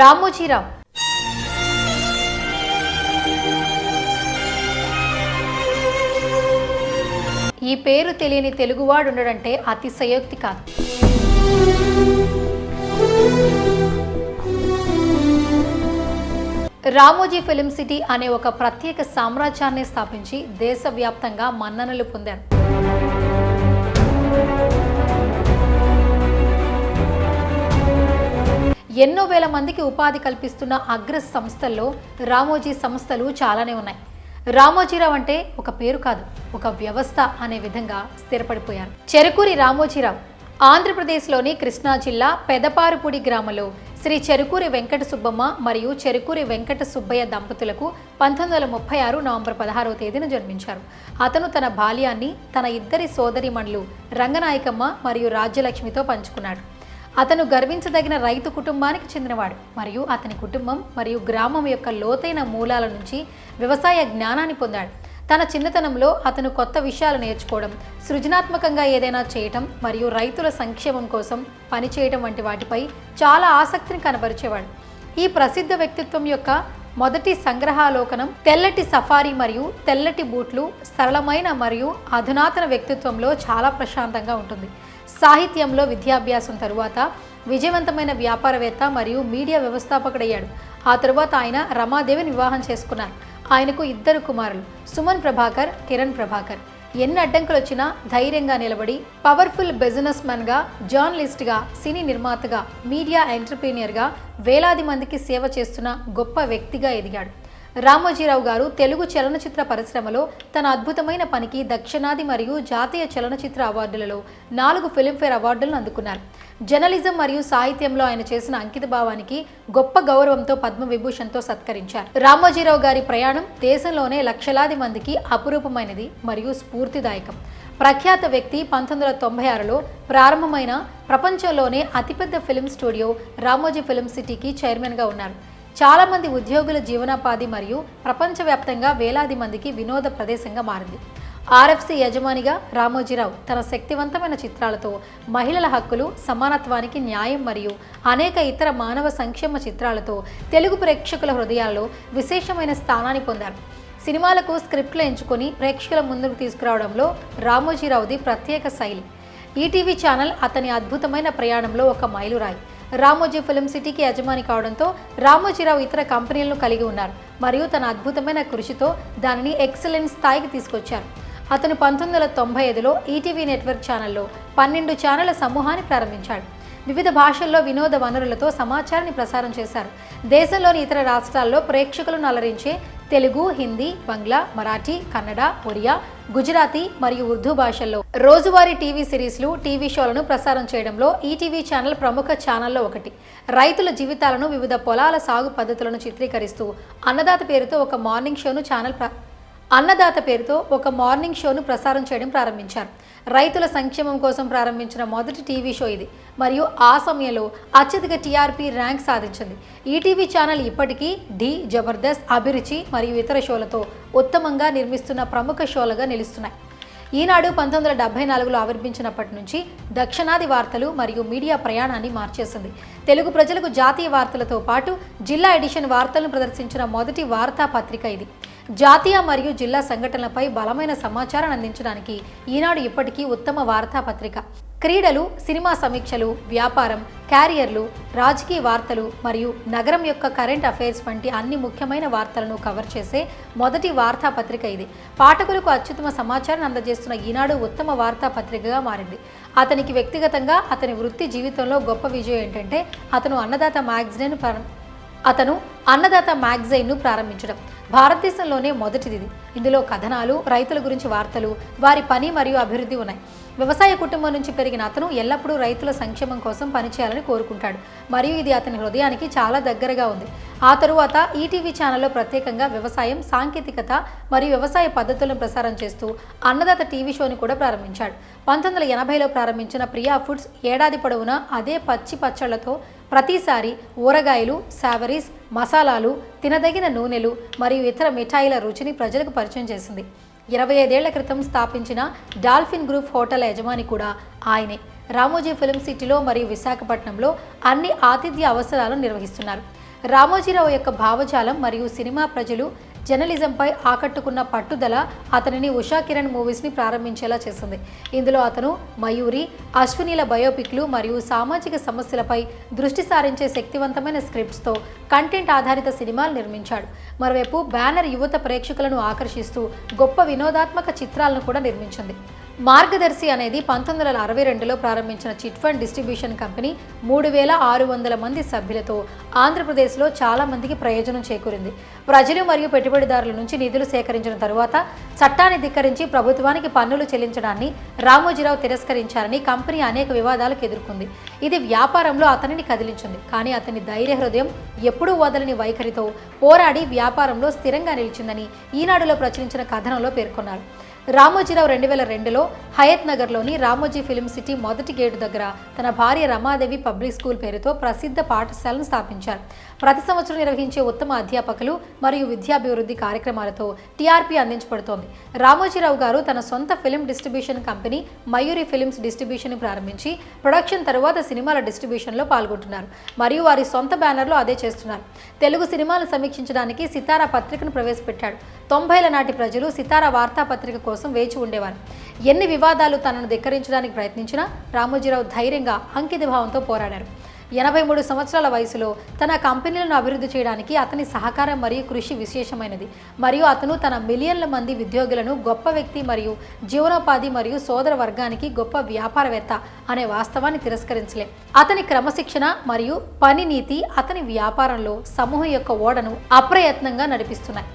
రామోజీరావు. ఈ పేరు తెలియని తెలుగువాడు ఉండడంటే అతిశయోక్తి కాదు. రామోజీ ఫిలిం సిటీ అనే ఒక ప్రత్యేక సామ్రాజ్యాన్ని స్థాపించి దేశవ్యాప్తంగా మన్ననలు పొందారు ఎన్నో వేల మందికి ఉపాధి కల్పిస్తున్న అగ్ర సంస్థల్లో రామోజీ సంస్థలు చాలానే ఉన్నాయి. రామోజీరావు అంటే ఒక పేరు కాదు ఒక వ్యవస్థ అనే విధంగా స్థిరపడిపోయారు. చెరుకూరి రామోజీరావు ఆంధ్రప్రదేశ్లోని కృష్ణా జిల్లా పెదపారుపూడి గ్రామంలో శ్రీ చెరుకూరి వెంకట సుబ్బమ్మ మరియు చెరుకూరి వెంకట సుబ్బయ్య దంపతులకు పంతొమ్మిది వందల ముప్పై ఆరు నవంబర్ పదహారవ తేదీన జన్మించారు. అతను తన బాల్యాన్ని తన ఇద్దరి సోదరిమణులు రంగనాయకమ్మ మరియు రాజ్యలక్ష్మితో పంచుకున్నాడు. అతను గర్వించదగిన రైతు కుటుంబానికి చెందినవాడు. మరియు అతని కుటుంబం మరియు గ్రామం యొక్క లోతైన మూలాల నుంచి వ్యవసాయ జ్ఞానాన్ని పొందాడు. తన చిన్నతనంలో అతను కొత్త విషయాలు నేర్చుకోవడం సృజనాత్మకంగా ఏదైనా చేయటం మరియు రైతుల సంక్షేమం కోసం పనిచేయటం వంటి వాటిపై చాలా ఆసక్తిని కనబరిచేవాడు. ఈ ప్రసిద్ధ వ్యక్తిత్వం యొక్క మొదటి సంగ్రహాలోకనం తెల్లటి సఫారీ మరియు తెల్లటి బూట్లు సరళమైన మరియు అధునాతన వ్యక్తిత్వంలో చాలా ప్రశాంతంగా ఉంటుంది. సాహిత్యంలో విద్యాభ్యాసం తరువాత విజయవంతమైన వ్యాపారవేత్త మరియు మీడియా వ్యవస్థాపకుడయ్యాడు. ఆ తరువాత ఆయన రమాదేవిని వివాహం చేసుకున్నారు. ఆయనకు ఇద్దరు కుమారులు సుమన్ ప్రభాకర్ కిరణ్ ప్రభాకర్. ఎన్ని అడ్డంకులు వచ్చినా ధైర్యంగా నిలబడి పవర్ఫుల్ బిజినెస్ మ్యాన్గా జర్నలిస్ట్గా సినీ నిర్మాతగా మీడియా ఎంటర్ప్రీనియర్గా వేలాది మందికి సేవ చేస్తున్న గొప్ప వ్యక్తిగా ఎదిగాడు. రామోజీరావు గారు తెలుగు చలనచిత్ర పరిశ్రమలో తన అద్భుతమైన పనికి దక్షిణాది మరియు జాతీయ చలనచిత్ర అవార్డులలో నాలుగు ఫిలింఫేర్ అవార్డులను అందుకున్నారు. జర్నలిజం మరియు సాహిత్యంలో ఆయన చేసిన అంకిత భావానికి గొప్ప గౌరవంతో పద్మవిభూషణ్తో సత్కరించారు. రామోజీరావు గారి ప్రయాణం దేశంలోనే లక్షలాది మందికి అపురూపమైనది మరియు స్ఫూర్తిదాయకం. ప్రఖ్యాత వ్యక్తి పంతొమ్మిది వందల తొంభై ఆరులో ప్రారంభమైన ప్రపంచంలోనే అతిపెద్ద ఫిలిం స్టూడియో రామోజీ ఫిలిం సిటీకి చైర్మన్గా ఉన్నారు. చాలామంది ఉద్యోగుల జీవనోపాధి మరియు ప్రపంచవ్యాప్తంగా వేలాది మందికి వినోద ప్రదేశంగా మారింది. ఆర్ఎఫ్సి యజమానిగా రామోజీరావు తన శక్తివంతమైన చిత్రాలతో మహిళల హక్కులు సమానత్వానికి న్యాయం మరియు అనేక ఇతర మానవ సంక్షేమ చిత్రాలతో తెలుగు ప్రేక్షకుల హృదయాల్లో విశేషమైన స్థానాన్ని పొందారు. సినిమాలకు స్క్రిప్ట్లు ఎంచుకొని ప్రేక్షకుల ముందుకు తీసుకురావడంలో రామోజీరావుది ప్రత్యేక శైలి. ఈటీవీ ఛానల్ అతని అద్భుతమైన ప్రయాణంలో ఒక మైలురాయి. రామోజీ ఫిలిం సిటీకి యజమాని కావడంతో రామోజీరావు ఇతర కంపెనీలను కలిగి ఉన్నారు మరియు తన అద్భుతమైన కృషితో దానిని ఎక్సలెంట్ స్థాయికి తీసుకొచ్చారు. అతను పంతొమ్మిది వందల తొంభై ఐదులో ఈటీవీ నెట్వర్క్ ఛానల్లో పన్నెండు ఛానళ్ళ సమూహాన్ని ప్రారంభించాడు. వివిధ భాషల్లో వినోద వనరులతో సమాచారాన్ని ప్రసారం చేశారు. దేశంలోని ఇతర రాష్ట్రాల్లో ప్రేక్షకులను అలరించే తెలుగు హిందీ బంగ్లా మరాఠీ కన్నడ ఒరియా గుజరాతీ మరియు ఉర్దూ భాషల్లో రోజువారీ టీవీ సిరీస్లు టీవీ షోలను ప్రసారం చేయడంలో ఈటీవీ ఛానల్ ప్రముఖ ఛానల్లో ఒకటి. రైతుల జీవితాలను వివిధ పొలాల సాగు పద్ధతులను చిత్రీకరిస్తూ అన్నదాత పేరుతో ఒక మార్నింగ్ షోను ఛానల్ అన్నదాత పేరుతో ఒక మార్నింగ్ షోను ప్రసారం చేయడం ప్రారంభించారు. రైతుల సంక్షేమం కోసం ప్రారంభించిన మొదటి టీవీ షో ఇది. మరియు ఆ సమయంలో అత్యధిక టీఆర్పీ ర్యాంక్ సాధించింది. ఈటీవీ ఛానల్ ఇప్పటికీ ఢీ జబర్దస్త్ అభిరుచి మరియు ఇతర షోలతో ఉత్తమంగా నిర్మిస్తున్న ప్రముఖ షోలుగా నిలుస్తున్నాయి. ఈనాడు పంతొమ్మిది వందల డెబ్బై నాలుగులో ఆవిర్భించినప్పటి నుంచి దక్షిణాది వార్తలు మరియు మీడియా ప్రయాణాన్ని మార్చేసింది. తెలుగు ప్రజలకు జాతీయ వార్తలతో పాటు జిల్లా ఎడిషన్ వార్తలను ప్రదర్శించిన మొదటి వార్తాపత్రిక ఇది. జాతీయ మరియు జిల్లా సంఘటనలపై బలమైన సమాచారాన్ని అందించడానికి ఈనాడు ఇప్పటికీ ఉత్తమ వార్తాపత్రిక. క్రీడలు సినిమా సమీక్షలు వ్యాపారం క్యారియర్లు రాజకీయ వార్తలు మరియు నగరం యొక్క కరెంట్ అఫైర్స్ వంటి అన్ని ముఖ్యమైన వార్తలను కవర్ చేసే మొదటి వార్తాపత్రిక ఇది. పాఠకులకు అత్యుత్తమ సమాచారాన్ని అందజేస్తున్న ఈనాడు ఉత్తమ వార్తాపత్రికగా మారింది. అతనికి వ్యక్తిగతంగా అతని వృత్తి జీవితంలో గొప్ప విజయం ఏంటంటే అతను అన్నదాత మ్యాగజైన్ అతను అన్నదాత మ్యాగజైన్ను ప్రారంభించడం భారతదేశంలోనే మొదటిది ఇది. ఇందులో కథనాలు రైతుల గురించి వార్తలు వారి పని మరియు అభివృద్ధి ఉన్నాయి వ్యవసాయ కుటుంబం నుంచి పెరిగిన అతను ఎల్లప్పుడూ రైతుల సంక్షేమం కోసం పనిచేయాలని కోరుకుంటాడు. మరియు ఇది అతని హృదయానికి చాలా దగ్గరగా ఉంది. ఆ తరువాత ఈటీవీ ఛానల్లో ప్రత్యేకంగా వ్యవసాయం సాంకేతికత మరియు వ్యవసాయ పద్ధతులను ప్రసారం చేస్తూ అన్నదాత టీవీ షోని కూడా ప్రారంభించాడు. పంతొమ్మిది వందల ఎనభైలో ప్రారంభించిన ప్రియా ఫుడ్స్ ఏడాది పొడవునా అదే పచ్చి పచ్చళ్ళతో ప్రతిసారి ఊరగాయలు సావరీస్ మసాలాలు తినదగిన నూనెలు మరియు ఇతర మిఠాయిల రుచిని ప్రజలకు పరిచయం చేసింది. ఇరవై ఐదేళ్ళ క్రితం స్థాపించిన డాల్ఫిన్ గ్రూప్ హోటల్ యజమాని కూడా ఆయనే. రామోజీ ఫిలిం సిటీలో మరియు విశాఖపట్నంలో అన్ని ఆతిథ్య అవసరాలను నిర్వహిస్తున్నారు. రామోజీరావు యొక్క భావజాలం మరియు సినిమా ప్రజలు జర్నలిజంపై ఆకట్టుకున్న పట్టుదల అతనిని ఉషా కిరణ్ మూవీస్ని ప్రారంభించేలా చేసింది. ఇందులో అతను మయూరి అశ్వినీల బయోపిక్లు మరియు సామాజిక సమస్యలపై దృష్టి సారించే శక్తివంతమైన స్క్రిప్ట్స్తో కంటెంట్ ఆధారిత సినిమాలు నిర్మించాడు. మరోవైపు బ్యానర్ యువత ప్రేక్షకులను ఆకర్షిస్తూ గొప్ప వినోదాత్మక చిత్రాలను కూడా నిర్మించింది. మార్గదర్శి అనేది పంతొమ్మిది వందల అరవై రెండులో ప్రారంభించిన చిట్ ఫండ్ డిస్ట్రిబ్యూషన్ కంపెనీ మూడు వేల ఆరు వందల మంది సభ్యులతో ఆంధ్రప్రదేశ్లో చాలా మందికి ప్రయోజనం చేకూరింది. ప్రజలు మరియు పెట్టుబడిదారుల నుంచి నిధులు సేకరించిన తరువాత చట్టాన్ని ధిక్కరించి ప్రభుత్వానికి పన్నులు చెల్లించడాన్ని రామోజీరావు తిరస్కరించారని కంపెనీ అనేక వివాదాలకు ఎదుర్కొంది. ఇది వ్యాపారంలో అతనిని కదిలించింది. కానీ అతని ధైర్య హృదయం ఎప్పుడూ వదలని వైఖరితో పోరాడి వ్యాపారంలో స్థిరంగా నిలిచిందని ఈనాడులో ప్రచురించిన కథనంలో పేర్కొన్నారు. రామోజీరావు రెండు వేల రెండులో హయత్ నగర్లోని రామోజీ ఫిలిం సిటీ మొదటి గేటు దగ్గర తన భార్య రమాదేవి పబ్లిక్ స్కూల్ పేరుతో ప్రసిద్ధ పాఠశాలను స్థాపించారు. ప్రతి సంవత్సరం నిర్వహించే ఉత్తమ అధ్యాపకులు మరియు విద్యాభివృద్ధి కార్యక్రమాలతో టీఆర్పీ అందించబడుతోంది. రామోజీరావు గారు తన సొంత film distribution company Mayuri films distribution ప్రారంభించి ప్రొడక్షన్ తరువాత సినిమాల డిస్ట్రిబ్యూషన్లో పాల్గొంటున్నారు. మరియు వారి సొంత బ్యానర్లో అదే చేస్తున్నారు. తెలుగు సినిమాలను సమీక్షించడానికి సితారా పత్రికను ప్రవేశపెట్టాడు. తొంభైల నాటి ప్రజలు సితారా వార్తాపత్రిక కోసం వేచి ఉండేవారు. ఎన్ని వివాదాలు తనను ధిక్కరించడానికి ప్రయత్నించినా రామోజీరావు ధైర్యంగా అంకిత భావంతో పోరాడారు. ఎనభై మూడు సంవత్సరాల వయసులో తన కంపెనీలను అభివృద్ధి చేయడానికి అతని సహకారం మరియు కృషి విశేషమైనది. మరియు అతను తన మిలియన్ల మంది ఉద్యోగులను గొప్ప వ్యక్తి మరియు జీవనోపాధి మరియు సోదర వర్గానికి గొప్ప వ్యాపారవేత్త అనే వాస్తవాన్ని తిరస్కరించలే. అతని క్రమశిక్షణ మరియు పని నీతి అతని వ్యాపారంలో సమూహం యొక్క ఓడను అప్రయత్నంగా నడిపిస్తున్నాయి.